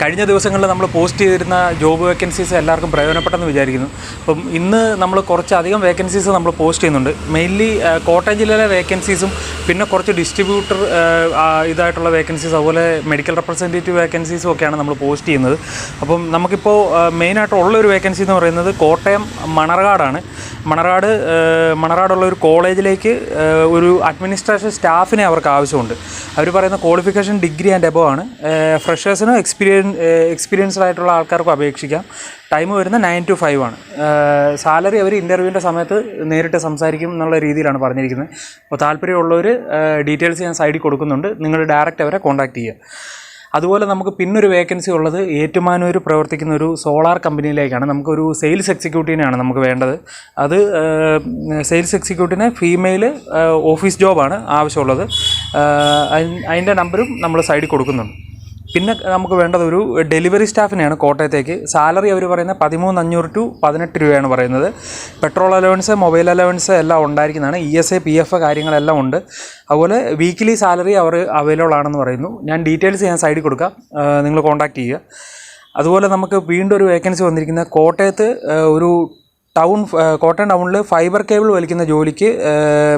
കഴിഞ്ഞ ദിവസങ്ങളിൽ നമ്മൾ പോസ്റ്റ് ചെയ്തിരുന്ന ജോബ് വേക്കൻസീസ് എല്ലാവർക്കും പ്രയോജനപ്പെട്ടെന്ന് വിചാരിക്കുന്നു. അപ്പം ഇന്ന് നമ്മൾ കുറച്ചധികം വേക്കൻസീസ് നമ്മൾ പോസ്റ്റ് ചെയ്യുന്നുണ്ട്. മെയിൻലി കോട്ടയം ജില്ലയിലെ വേക്കൻസീസും പിന്നെ കുറച്ച് ഡിസ്ട്രിബ്യൂട്ടർ ഇതായിട്ടുള്ള വേക്കൻസീസ് അതുപോലെ മെഡിക്കൽ റെപ്രസെന്റേറ്റീവ് വേക്കൻസീസും ഒക്കെയാണ് നമ്മൾ പോസ്റ്റ് ചെയ്യുന്നത്. അപ്പം നമുക്കിപ്പോൾ മെയിനായിട്ട് ഉള്ളൊരു വേക്കൻസി എന്ന് പറയുന്നത് കോട്ടയം മണർകാടാണ്. മണർകാട് മണർകാടുള്ള ഒരു കോളേജിലേക്ക് ഒരു അഡ്മിനിസ്ട്രേഷൻ സ്റ്റാഫിനെ അവർക്ക് ആവശ്യമുണ്ട്. അവർ പറയുന്ന ക്വാളിഫിക്കേഷൻ ഡിഗ്രി ആൻഡ് എബോ ആണ്. ഫ്രഷേഴ്സിനും എക്സ്പീരിയൻ എക്സ്പീരിയൻസ്ഡ് ആയിട്ടുള്ള ആൾക്കാർക്കും അപേക്ഷിക്കാം. ടൈം വരുന്നത് നയൻ ടു ഫൈവ് ആണ്. സാലറി അവർ ഇന്റർവ്യൂവിന്റെ സമയത്ത് നേരിട്ട് സംസാരിക്കും എന്നുള്ള രീതിയിലാണ് പറഞ്ഞിരിക്കുന്നത്. അപ്പോൾ താല്പര്യമുള്ളവർ ഡീറ്റെയിൽസ് ഞാൻ സൈഡിൽ കൊടുക്കുന്നുണ്ട്. നിങ്ങൾ ഡയറക്റ്റ് അവരെ കോൺടാക്ട് ചെയ്യുക. അതുപോലെ നമുക്ക് പിന്നൊരു വേക്കൻസി ഉള്ളത് ഏറ്റുമാനൂർ പ്രവർത്തിക്കുന്ന ഒരു സോളാർ കമ്പനിയിലേക്കാണ്. നമുക്കൊരു സെയിൽസ് എക്സിക്യൂട്ടീവിനെയാണ് നമുക്ക് വേണ്ടത്. അത് സെയിൽസ് എക്സിക്യൂട്ടീവിന് ഫീമെയിൽ ഓഫീസ് ജോബാണ് ആവശ്യമുള്ളത്. അതിന്റെ നമ്പറും നമ്മൾ സൈഡിൽ കൊടുക്കുന്നുണ്ട്. പിന്നെ നമുക്ക് വേണ്ടത് ഒരു ഡെലിവറി സ്റ്റാഫിനെയാണ് കോട്ടയത്തേക്ക്. സാലറി അവർ പറയുന്നത് പതിമൂന്ന് അഞ്ഞൂറ് ടു പതിനെട്ട് രൂപയാണ് പറയുന്നത്. പെട്രോൾ അലവൻസ് മൊബൈൽ അലവൻസ് എല്ലാം ഉണ്ടായിരിക്കുന്നതാണ്. E S A P F കാര്യങ്ങളെല്ലാം ഉണ്ട്. അതുപോലെ വീക്കിലി സാലറി അവർ അവൈലബിൾ ആണെന്ന് പറയുന്നു. ഞാൻ ഡീറ്റെയിൽസ് ഞാൻ സൈഡിൽ കൊടുക്കാം. നിങ്ങൾ കോൺടാക്റ്റ് ചെയ്യുക. അതുപോലെ നമുക്ക് വീണ്ടും ഒരു വേക്കൻസി വന്നിരിക്കുന്ന കോട്ടയത്ത് ഒരു ടൗൺ കോട്ടയം ടൗണിൽ ഫൈബർ കേബിൾ വലിക്കുന്ന ജോലിക്ക്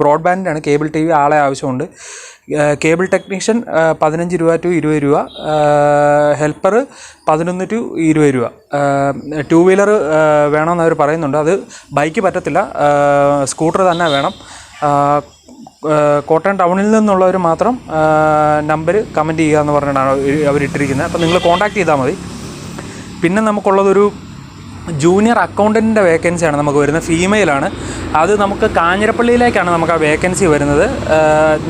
ബ്രോഡ്ബാൻഡിനാണ് കേബിൾ ടി വി ആളെ ആവശ്യമുണ്ട്. കേബിൾ ടെക്നീഷ്യൻ പതിനഞ്ച് രൂപ ടു ഇരുപത് രൂപ ഹെൽപ്പർ പതിനൊന്ന് ടു ഇരുപത് രൂപ. ടു വീലർ വേണമെന്ന് അവർ പറയുന്നുണ്ട്. അത് ബൈക്ക് പറ്റത്തില്ല സ്കൂട്ടർ തന്നെ വേണം. കോട്ടയം ടൗണിൽ നിന്നുള്ളവർ മാത്രം നമ്പർ കമന്റ് ചെയ്യുക എന്ന് പറഞ്ഞിട്ടാണ് അവരിട്ടിരിക്കുന്നത്. അപ്പോൾ നിങ്ങൾ കോൺടാക്ട് ചെയ്താൽ മതി. പിന്നെ നമുക്കുള്ളതൊരു ജൂനിയർ അക്കൗണ്ടന്റിന്റെ വേക്കൻസിയാണ് നമുക്ക് വരുന്നത്. ഫീമെയിലാണ്. അത് നമുക്ക് കാഞ്ഞിരപ്പള്ളിയിലേക്കാണ് നമുക്ക് ആ വേക്കൻസി വരുന്നത്.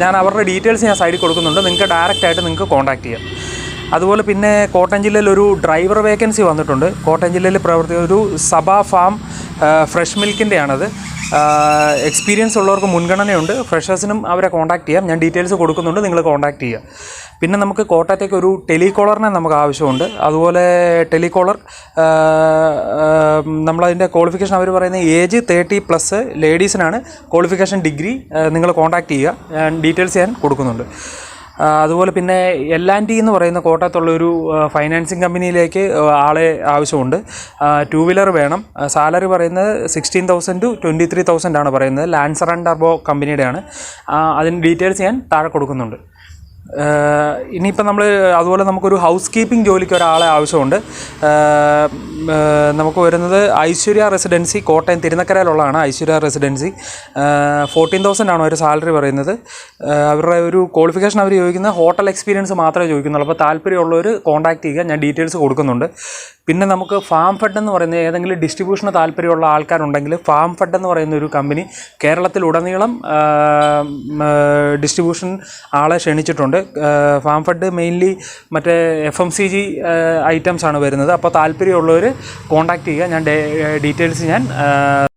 ഞാൻ അവരുടെ ഡീറ്റെയിൽസ് ഞാൻ സൈഡിൽ കൊടുക്കുന്നുണ്ട്. നിങ്ങൾക്ക് ഡയറക്റ്റ് ആയിട്ട് നിങ്ങൾക്ക് കോൺടാക്ട് ചെയ്യാം. അതുപോലെ പിന്നെ കോട്ടയം ജില്ലയിൽ ഒരു ഡ്രൈവർ വേക്കൻസി വന്നിട്ടുണ്ട്. കോട്ടയം ജില്ലയിൽ പ്രവർത്തി ഒരു സബ ഫാം ഫ്രഷ് മിൽക്കിന്റെയാണത്. എക്സ്പീരിയൻസ് ഉള്ളവർക്ക് മുൻഗണനയുണ്ട്. ഫ്രഷേഴ്സിനും അവരെ കോൺടാക്ട് ചെയ്യാം. ഞാൻ ഡീറ്റെയിൽസ് കൊടുക്കുന്നുണ്ട്. നിങ്ങൾ കോൺടാക്ട് ചെയ്യുക. പിന്നെ നമുക്ക് കോട്ടയത്തേക്ക് ഒരു ടെലികോളറിനെ നമുക്ക് ആവശ്യമുണ്ട്. അതുപോലെ ടെലികോളർ നമ്മളതിന്റെ ക്വാളിഫിക്കേഷൻ അവർ പറയുന്ന ഏജ് തേർട്ടി പ്ലസ് ലേഡീസിനാണ് ക്വാളിഫിക്കേഷൻ ഡിഗ്രി നിങ്ങൾ കോൺടാക്ട് ചെയ്യുക. ഡീറ്റെയിൽസ് ഞാൻ കൊടുക്കുന്നുണ്ട്. അതുപോലെ പിന്നെ എൽ ആൻഡ് ടി എന്ന് പറയുന്ന കോട്ടയത്തുള്ളൊരു ഫൈനാൻസിങ് കമ്പനിയിലേക്ക് ആളെ ആവശ്യമുണ്ട്. ടു വീലർ വേണം. സാലറി പറയുന്നത് sixteen thousand to twenty three thousand ആണ് പറയുന്നത്. ലാൻസർ ആൻഡ് ടർബോ കമ്പനിയുടെയാണ് അതിന്റെ ഡീറ്റെയിൽസ് ഞാൻ താഴെ കൊടുക്കുന്നുണ്ട്. ഇനിയിപ്പോൾ നമ്മൾ അതുപോലെ നമുക്കൊരു ഹൗസ് കീപ്പിംഗ് ജോലിക്ക് ഒരാളെ ആവശ്യമുണ്ട്. നമുക്ക് വരുന്നത് ഐശ്വര്യ റെസിഡൻസി കോട്ടയം തിരുനക്കരയിലുള്ളതാണ് ഐശ്വര്യ റെസിഡൻസി. ഫോർട്ടീൻ തൗസൻഡ് ആണ് ഒരു സാലറി പറയുന്നത്. അവരുടെ ഒരു ക്വാളിഫിക്കേഷൻ അവർ ചോദിക്കുന്നത് ഹോട്ടൽ എക്സ്പീരിയൻസ് മാത്രമേ ചോദിക്കുന്നുള്ളൂ. അപ്പോൾ താല്പര്യമുള്ളവർ കോൺടാക്ട് ചെയ്യുക. ഞാൻ ഡീറ്റെയിൽസ് കൊടുക്കുന്നുണ്ട്. പിന്നെ നമുക്ക് ഫാം ഫെഡ് എന്ന് പറയുന്ന ഏതെങ്കിലും ഡിസ്ട്രിബ്യൂഷന് താല്പര്യമുള്ള ആൾക്കാരുണ്ടെങ്കിൽ ഫാം ഫെഡ് എന്ന് പറയുന്ന ഒരു കമ്പനി കേരളത്തിലുടനീളം ഡിസ്ട്രിബ്യൂഷൻ ആളെ ക്ഷണിച്ചിട്ടുണ്ട്. ഫാം ഫെഡ് മെയിൻലി മറ്റേ F M C G items ആണ് വരുന്നത്. അപ്പോൾ താല്പര്യമുള്ളവർ കോൺടാക്റ്റ് ചെയ്യുക. ഞാൻ ഡീറ്റെയിൽസ് ഞാൻ